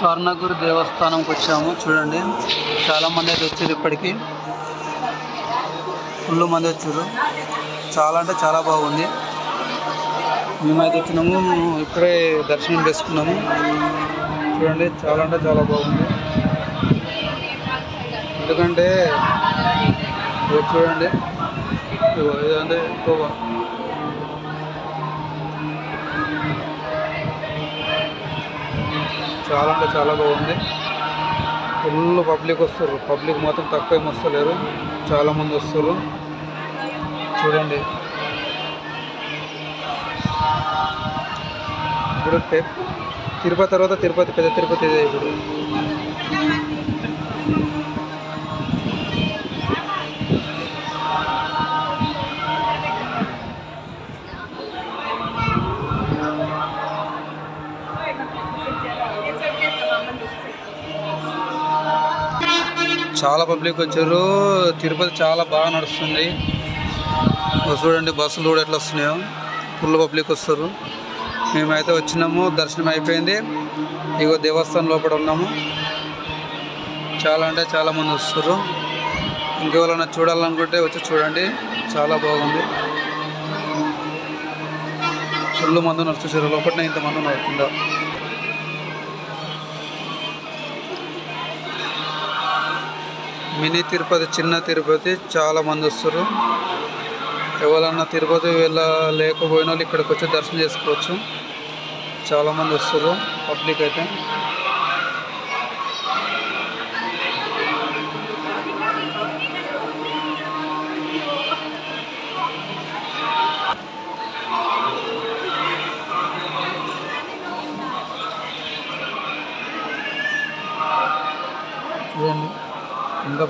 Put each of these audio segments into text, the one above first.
స్వర్ణగురు దేవస్థానంకి వచ్చాము. చూడండి చాలా మంది అయితే వచ్చారు ఇప్పటికి. ఫుల్ మంది వచ్చారు. చాలా అంటే చాలా బాగుంది. మేమైతే వచ్చినాము ఇప్పుడే దర్శనం చేసుకున్నాము. చూడండి చాలా అంటే చాలా బాగుంది. ఎందుకంటే చూడండి. ఇదిగో ఇదంటే ఎక్కువ చాలా అంటే చాలా బాగుంది. ఫుల్ పబ్లిక్ వస్తారు పబ్లిక్ మాత్రం తక్కువ ఏం వస్తలేరు. చాలామంది వస్తారు చూడండి. ఇప్పుడు తిరుపతి తర్వాత తిరుపతి పెద్ద తిరుపతి ఇదే ఇప్పుడు. చాలా పబ్లిక్ వచ్చారు. తిరుపతి చాలా బాగా నడుస్తుంది. చూడండి బస్సులు కూడా ఎట్లా వస్తున్నాయో. ఫుల్ పబ్లిక్ వస్తారు. మేమైతే వచ్చినాము దర్శనం అయిపోయింది. ఇగో దేవస్థానం లోపల ఉన్నాము. చాలా అంటే చాలా మంది వస్తారు. ఇంకెవరైనా చూడాలనుకుంటే వచ్చి చూడండి. చాలా బాగుంది. ఫుల్ మందు నడుస్తారు లోపల ఇంతమంది నడుతుందా మినీ తిరుపతి చిన్న తిరుపతి చాలా మంది వస్తారు. ఎవరన్నా తిరుపతి వెళ్ళ లేకపోయిన వాళ్ళు ఇక్కడికి వచ్చి దర్శనం చేసుకోవచ్చు. చాలామంది వస్తారు పబ్లిక్ అయితే.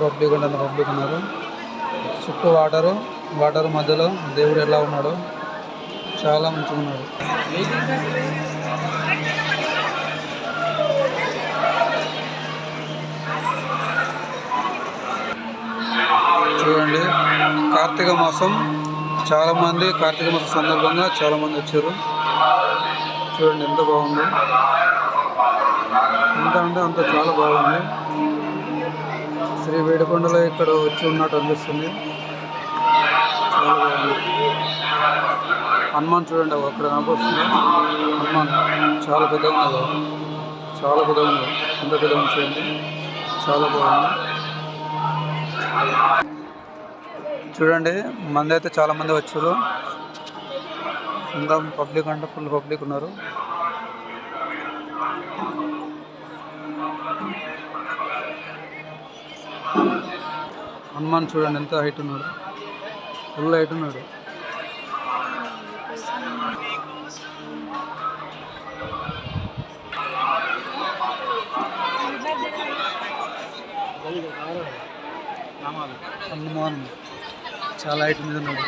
పబ్లిక్ అంటే పబ్లిక్ ఉన్నారు. చుట్టూ వాటరు వాటర్ మధ్యలో దేవుడు ఎలా ఉన్నాడు చాలా మంచిగా ఉన్నాడు. చూడండి కార్తీక మాసం చాలా మంది కార్తీక మాసం సందర్భంగా చాలా మంది వచ్చారు. చూడండి ఎంత బాగుంది. ఎంత అంటే అంత చాలా బాగుంది. శ్రీ వేడుకొండలో ఇక్కడ వచ్చి ఉన్నట్టు అనిపిస్తుంది. హనుమాన్ చూడండి అక్కడ కనిపిస్తుంది హనుమాన్ చాలా పెద్దగా ఉన్నది. చాలా పెద్దగా ఉంది ఎంత పెద్దగా చూడండి. చాలా బాగుంది. చూడండి మంది అయితే చాలా మంది వచ్చారు. అంతా పబ్లిక్ అంటే ఫుల్ పబ్లిక్ ఉన్నారు. హనుమాన్ చూడండి ఎంత హైట్ ఉన్నాడు. ఫుల్ హైట్ ఉన్నాడు. హనుమాన్ చాలా హైట్ మీద ఉన్నాడు.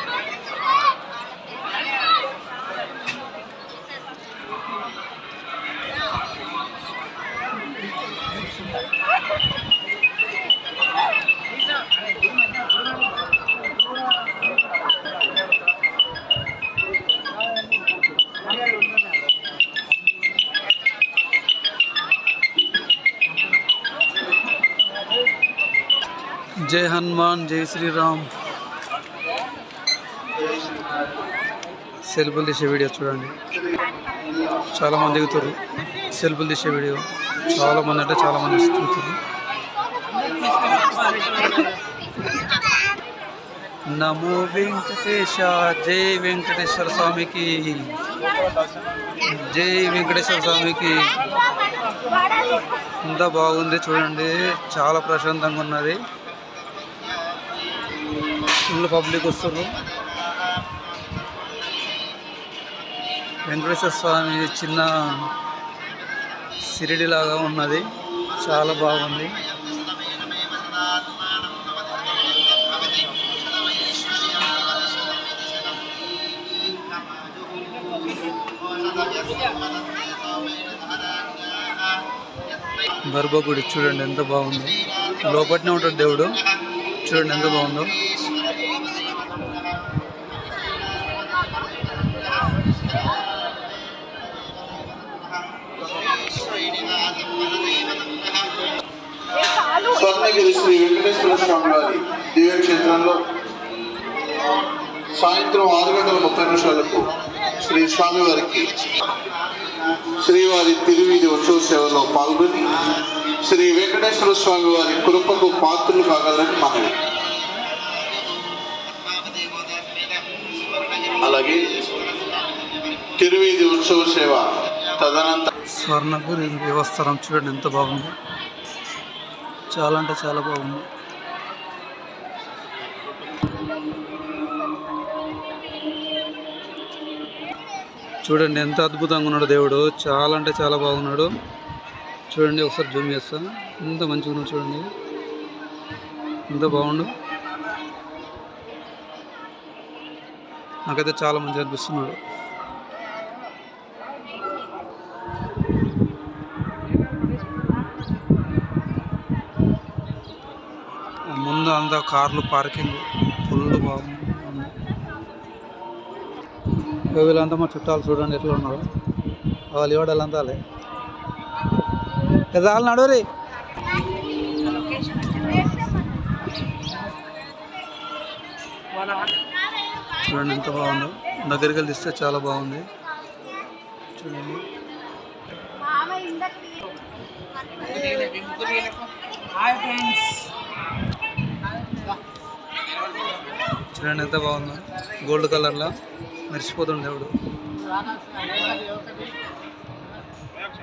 జై హనుమాన్ జై శ్రీరామ్. సెల్ఫులు తీసే వీడియో చూడండి. చాలా మంది దిగుతారు సెల్ఫులు తీసే వీడియో. చాలా మంది అంటే చాలా మంది దిగుతారు నమో వెంకటేశ జై వెంకటేశ్వర స్వామికి. జై వెంకటేశ్వర స్వామికి. ఎంత బాగుంది చూడండి. చాలా ప్రశాంతంగా ఉన్నది. ఫుల్ పబ్లిక్ వస్తారు వెంకటేశ్వర స్వామి చిన్న సిరిడి లాగా ఉన్నది. చాలా బాగుంది. గర్భగుడి చూడండి ఎంత బాగుంది. లోపట్నే ఉంటాడు దేవుడు. చూడండి ఎంత బాగుందో. స్వర్ణగిరి శ్రీ వెంకటేశ్వర స్వామి వారి దివ్యక్షేత్రంలో సాయంత్రం ఆరు గంటల ముప్పై నిమిషాలకు శ్రీ స్వామివారికి శ్రీవారి తిరువీధి ఉత్సవ సేవలో పాల్గొని శ్రీ వెంకటేశ్వర స్వామి వారి కృపకు పాత్రలు కాగలని మనవి. అలాగే తిరువీధి ఉత్సవ సేవ తదనంతరం స్వర్ణపురి దేవస్థానం చూడండి ఎంత బాగుంది. చాలా అంటే చాలా బాగుంది. చూడండి ఎంత అద్భుతంగా ఉన్నాడు దేవుడు. చాలా అంటే చాలా బాగున్నాడు. చూడండి ఒకసారి జూమ్ చేస్తా. ఎంత మంచిగా ఉన్నాడు చూడండి. ఎంత బాగుండు. నాకైతే చాలా మంచిగా అనిపిస్తున్నాడు. కార్లు పార్కింగ్ ఫుల్ బాగుంది వీళ్ళంతా మా చుట్టాలు చూడండి ఎట్లా ఉన్నారు. వాళ్ళు ఇవ్వడాలంతా వాళ్ళే చాలు నడురి చూడండి ఎంత బాగుందో. దగ్గరికి వెళ్ళి తీస్తే చాలా బాగుంది. చూడండి. చూడండి ఎంత బాగుందో. గోల్డ్ కలర్లో మెరిసిపోతుంది దేవుడు